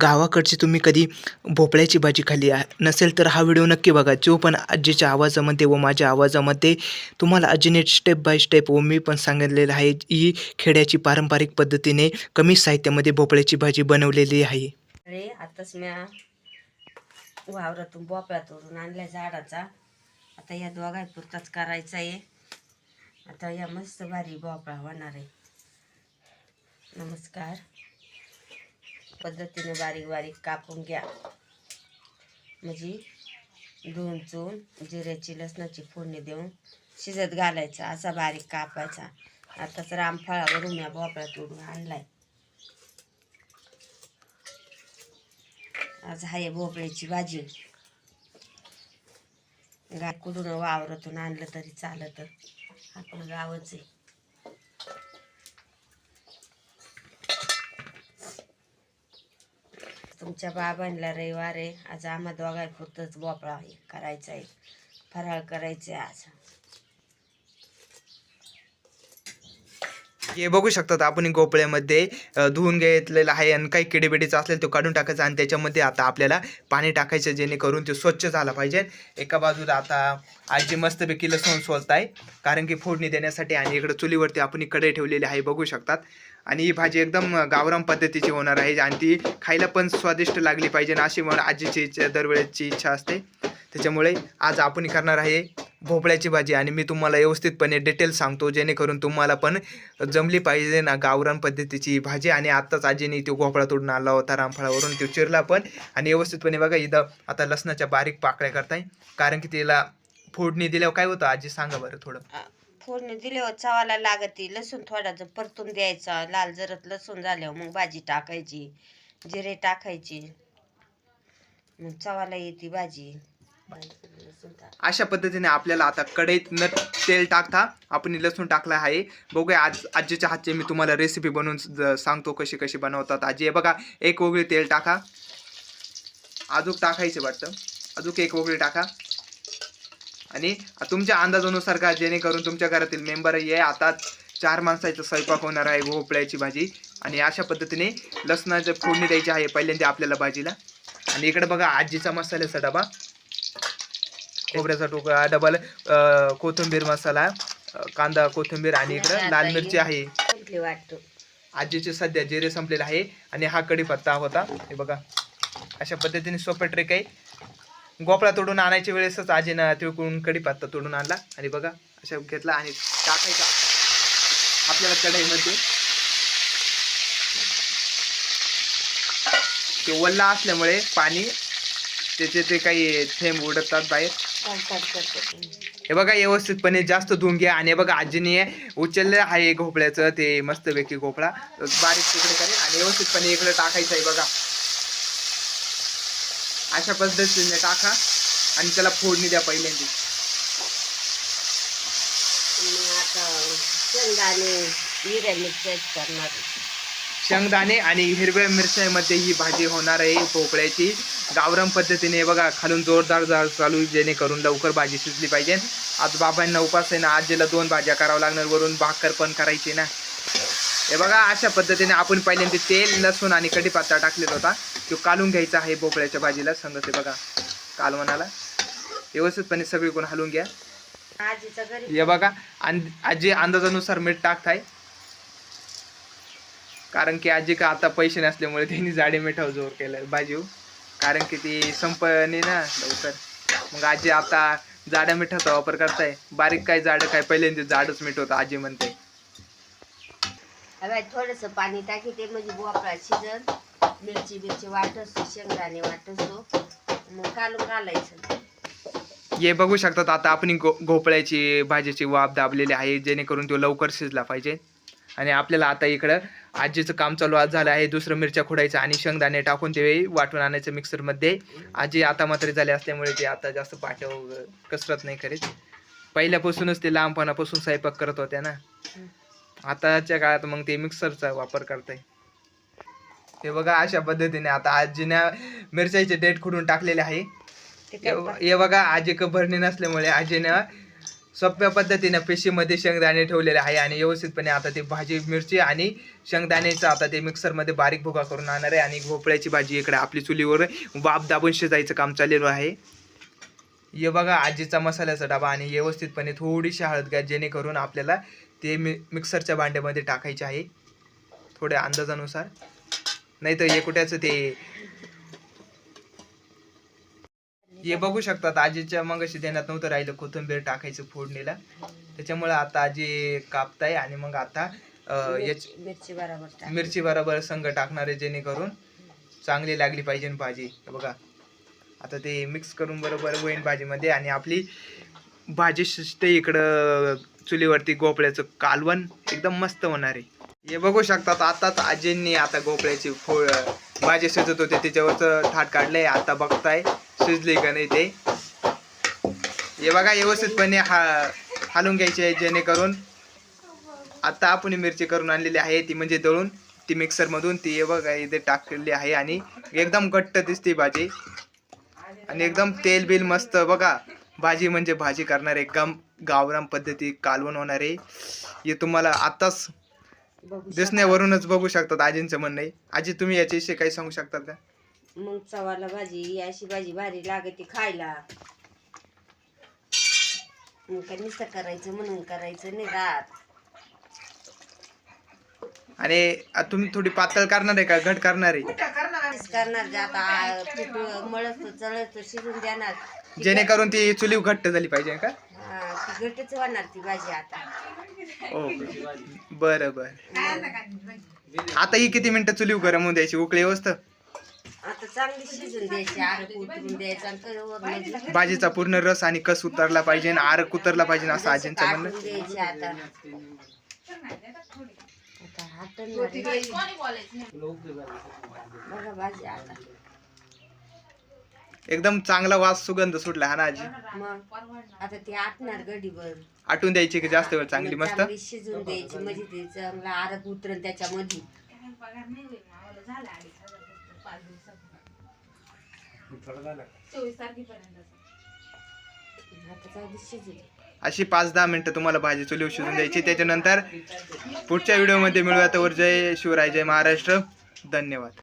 गावाकडची तुम्ही कधी भोपळ्याची भाजी खाली नसेल तर हा व्हिडिओ नक्की बघा. जो पण आजीच्या आवाजामध्ये व माझ्या आवाजामध्ये तुम्हाला आजीने स्टेप बाय स्टेप व मी पण सांगितलेलं आहे ही खेड्याची पारंपरिक पद्धतीने कमी साहित्यामध्ये भोपळ्याची भाजी बनवलेली आहे. अरे आताच म्या वावरातून बोपळा तोडून आणलाय झाडाचा. आता या दोघाय पुरताच करायचा आहे. आता या मस्त भारी भोपळा होणार आहे. नमस्कार. पद्धतीने बारीक बारीक कापून घ्या. म्हणजे धुवून चून जिऱ्याची लसणाची फोडणी देऊन शिजत घालायचा असा बारीक कापायचा. आताच रामफळावरून उम्या भोपळा तोडून आणलाय. आज आहे भोपळ्याची भाजी. गाय कुठून वावरातून आणलं तरी चालत. आपलं गावच आहे. तुमच्या बाबांना रविवार आहे. आज आम्हा दोघांपुरतच भोपळा करायचा आहे. फराळ करायचे आहे आज. हे बघू शकतात आपण गोपळ्यामध्ये धुवून घेतलेलं आहे आणि काही किडेबिडीचं असेल तो काढून टाकायचा आणि त्याच्यामध्ये आता आपल्याला पाणी टाकायचं जेणेकरून ते स्वच्छ झाला पाहिजे. एका बाजूला आता आजी मस्तपैकी लसूण सोलत आहे कारण की फोडणी देण्यासाठी आणि इकडं चुलीवरती आपण कडे ठेवलेली आहे बघू शकतात. आणि ही भाजी एकदम गावराम पद्धतीची होणार आहे आणि ती खायला पण स्वादिष्ट लागली पाहिजे आणि अशी म्हणून आजीची इच्छा दरवेळेची इच्छा असते. त्याच्यामुळे आज आपण करणार आहे भोपळ्याची भाजी आणि मी तुम्हाला व्यवस्थितपणे डिटेल सांगतो जेणेकरून तुम्हाला पण जमली पाहिजे ना गावरान पद्धतीची भाजी. आणि आत्ताच आजीने तो भोपळा तोडून आला होता रामफळावरून तो चिरला पण. आणि व्यवस्थितपणे बघा इथं आता लसणाच्या बारीक पाकळ्या करताय. कारण की तिला फोडणी दिल्यावर काय होतं? आजी सांगा बरं थोडं. फोडणी दिल्यावर चवाला लागते. लसूण थोडासा परतून द्यायचा. लाल जरत लसूण झाल्यावर मग भाजी टाकायची. जिरे टाकायची. मग चवाला येते भाजी. अशा पद्धतीने आपल्याला आता कढईत न तेल टाकता आपण लसूण टाकला आहे. बघूया आज आजीच्या हातचे मी तुम्हाला रेसिपी बनवून सांगतो कशी कशी बनवतात. आजी हे बघा एक वगळी तेल टाका. अजूक टाकायचे वाटतं. अजून एक वगळी टाका. आणि तुमच्या अंदाजानुसार का जेणेकरून तुमच्या घरातील मेंबर हे आता चार माणसाचा स्वयंपाक होणार आहे भोपळ्याची भाजी. आणि अशा पद्धतीने लसणाचं फोडणी द्यायची आहे पहिल्यांदा आपल्याला भाजीला. आणि इकडे बघा आजीचा मसाल्याचा डबा. खोबऱ्याचा तुकडा डबल कोथिंबीर मसाला कांदा कोथिंबीर आणि इकडं लाल मिरची आहे. आजीचे सध्या जिरे संपलेले आहे आणि हा कढीपत्ता होता. हे बघा अशा पद्धतीने सोपं ट्रेक आहे. गोपळा तोडून आणायच्या वेळेसच आजीनं तिळकून कढीपत्ता तोडून आणला. आणि बघा अशा घेतला आणि टाकायचा आपल्याला कढईमध्ये. ते वल्ला असल्यामुळे पाणी त्याचे ते काही थेंब उडतात बाहेर. हे बघा व्यवस्थितपणे जास्त धुवून घ्या. आणि बघा आजीने उचललं आहे भोपळ्याचं ते मस्तपैकी भोपळा बारीक तुकडे करेल आणि व्यवस्थितपणे इकडे टाकायचं आहे बघा. अशा पद्धतीने टाका आणि त्याला फोडणी द्या पहिल्यांदा. शेंगदाणे आणि हिरव्या मिरच्यामध्ये ही भाजी होणार आहे भोपळ्याची. गावरान पद्धतीने बघा खालून जोरदार जाळ चालू जेणेकरून लवकर भाजी शिजली पाहिजे. आज बाबांना उपास आहे ना आजीला दोन भाज्या करावं लागणार वरून भाकर पण करायची ना. हे बघा अशा पद्धतीने आपण पहिल्यांदा तेल लसूण आणि कढीपत्ता टाकलेला होता. तो कालून घ्यायचा आहे भोपळ्याच्या भाजीला. सांगत बघा कालवणाला व्यवस्थितपणे सगळीकडून हलवून घ्या. हे बघा आणि आजी अंदाजानुसार मीठ टाकताय. कारण की आजी का आता पैसे नसल्यामुळे त्यांनी जाडे मिठावर जोर केलाय. भाजीव कारण की ती संपणी ना लवकर. मग आजी आता जाड्या मिठाचा वापर करताय. बारीक काय जाडं काय? पहिल्यांदा जाडच मीठ होतं आजी म्हणते. हव्या थोडस पाणी टाकी ते म्हणजे भोपळा शिजन मिरची मिरची वाटतो शेंगदाणे वाटतो मग कालून घालायचं. हे बघू शकतात आता आपण गो घोपळ्याची भाजीची वाफ दाबलेली आहे जेणेकरून तो लवकर शिजला पाहिजे. आणि आपल्याला आता इकडं आजीचं काम चालू आज झालं आहे दुसरं मिरच्या खोडायचं आणि शेंगदाणे टाकून ते वाटून आणायचं मिक्सरमध्ये. आजी आता मात्र झाले असल्यामुळे ते आता जास्त पाठव कसरत नाही करीत. पहिल्यापासूनच ते लहानपणापासून स्वयंपाक करत होत्या ना. आताच्या काळात मग ते मिक्सरचा वापर करताय. हे बघा अशा पद्धतीने आता आजीनं मिरच्याचे डेट खुडून टाकलेले आहे. हे बघा आजी भरणी नसल्यामुळे आजीनं सोप्या पद्धतीने पिशीमध्ये शेंगदाणे ठेवलेले आहे आणि व्यवस्थितपणे आता ते भाजी मिरची आणि शेंगदाण्याचं आता ते मिक्सरमध्ये बारीक भुगा करून आणणार आहे आणि भोपळ्याची भाजी इकडे आपली चुलीवर वाप दाबून शिजायचं काम चाललेलं आहे. हे बघा आजीचा मसाल्याचा डबा आणि व्यवस्थितपणे थोडीशी हळद घ्या जेणेकरून आपल्याला ते मि मिक्सरच्या भांड्यामध्ये टाकायचे आहे थोड्या अंदाजानुसार. नाही तर एकुट्याचं ते हे बघू शकतात. आजीच्या मग अशी देण्यात नव्हतं राहिलं कोथिंबीर टाकायचं फोडणीला. त्याच्यामुळे आता आजी कापताय आणि मग आता मिरची बरोबर. मिरची बरोबर संग टाकणारे जेणेकरून चांगली लागली पाहिजे भाजी. बघा. आता ते मिक्स करून बरोबर होईन भाजीमध्ये आणि आपली भाजी शिजते इकडं चुलीवरती गोपळ्याचं कालवण एकदम मस्त होणार आहे. हे बघू शकतात. आताच आजींनी आता गोपळ्याची फोळ भाजी शिजत होते. त्याच्यावरचं थाट काढलंय. आता बघताय. शिजली का नाही ते. हे बघा व्यवस्थितपणे हा हालून घ्यायचे आहे जेणेकरून आता आपण मिरची करून आणलेली आहे ती म्हणजे दळून ती मिक्सरमधून ती हे बघा इथे टाकलेली आहे आणि एकदम घट्ट दिसते भाजी. आणि एकदम तेल बिल मस्त बघा भाजी म्हणजे भाजी करणार एकदम गावराम पद्धती कालवण होणार. आहे हे तुम्हाला शकता. दिसण्यावरूनच बघू शकतात आजींचं म्हणणं आहे. आजी तुम्ही याच्याविषयी काही सांगू शकतात का? मग चवाला भाजी ही अशी भाजी भारी लागते खायला. मग काय नुसतं करायचं म्हणून करायचं नाही राहत. आणि आ, तुम्ही थोडी पातळ करणार आहे का? घट करणार आहे? तेच करणार जे आता आ, पीठ मळत चळत शिजून देणार. ती जेणेकरून ती चुली घट्ट झाली पाहिजे का? घट- हा, ती घटच होणार ती भाजी आता. ओके. बरं बरं. आता ही किती मिनिटं चुली गरम होऊन द्यायची? उकळी व्यवस्था आता चांगली शिजून द्यायची आरक उतरून द्यायचं आणि काय वरनं भाजीचा पूर्ण रस आणि कस उतरला पाहिजे आणि आरक उतरला पाहिजे असं आजींचं म्हणणं. काढून द्यायची आता. आता हाटणार आहे. बघा भाजी आता. एकदम चांगला वास सुगंध सुटला हा ना आजी? मग आता ती आटणार गडीवर आटून द्यायची की जास्त वेळ चांगली मस्त? चांगली शिजून द्यायची म्हणजे ते चांगला आरक उतरण त्याच्यामध्ये शिजली अशी पाच दहा मिनिटं तुम्हाला भाजी चुलीवर शिजून द्यायची. त्याच्यानंतर पुढच्या व्हिडिओमध्ये मिळूया तर जय शिवराय जय महाराष्ट्र. धन्यवाद.